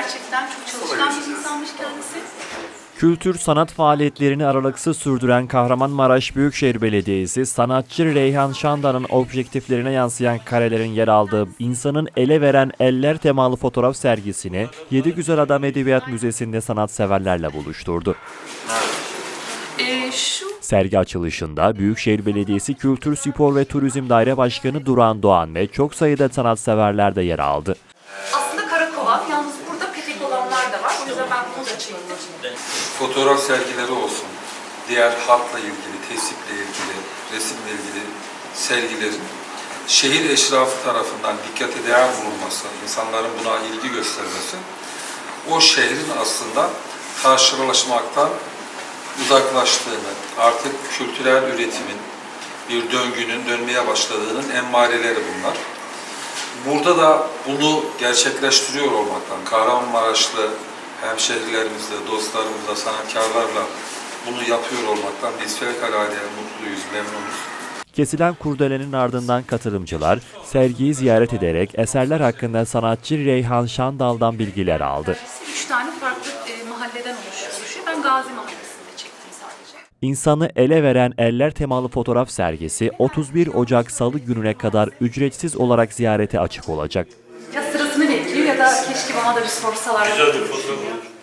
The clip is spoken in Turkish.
gerçekten çok çalışkan bir insanmış kendisi. Kültür sanat faaliyetlerini aralıksız sürdüren Kahramanmaraş Büyükşehir Belediyesi, sanatçı Reyhan Şandan'ın objektiflerine yansıyan karelerin yer aldığı insanın ele veren eller temalı fotoğraf sergisini Yedi Güzel Adam Edebiyat Müzesi'nde sanatseverlerle buluşturdu. Ee, şu Sergi açılışında Büyükşehir Belediyesi Kültür, Spor ve Turizm Daire Başkanı Duran Doğan ve çok sayıda sanatseverler de yer aldı. aslında karakovan, yalnız olanlar da var. O yüzden ben bunu da çektim. fotoğraf sergileri olsun, diğer hatla ilgili, tesiple ilgili, resimle ilgili sergilerin şehir eşrafı tarafından dikkate değer bulunması, insanların buna ilgi göstermesi, o şehrin aslında karşılaşmaktan uzaklaştığını, artık kültürel üretimin, bir döngünün dönmeye başladığının emmareleri bunlar. Burada da bunu gerçekleştiriyor olmaktan, Kahramanmaraşlı hemşehrilerimizle, dostlarımızla, sanatkarlarla bunu yapıyor olmaktan biz fevkalade mutluyuz, memnunuz. Kesilen kurdelenin ardından katılımcılar sergiyi ziyaret ederek eserler hakkında sanatçı Reyhan Şandal'dan bilgiler aldı. Üç tane farklı e, mahalleden oluşuyor. Ben Gazi Mahallesi'nde çektim sadece. İnsanı ele veren eller temalı fotoğraf sergisi 31 Ocak Salı gününe kadar ücretsiz olarak ziyarete açık olacak. Ya sırasını bekliyor ya da keşke bana da bir sorsalar. Güzel bir fotoğraf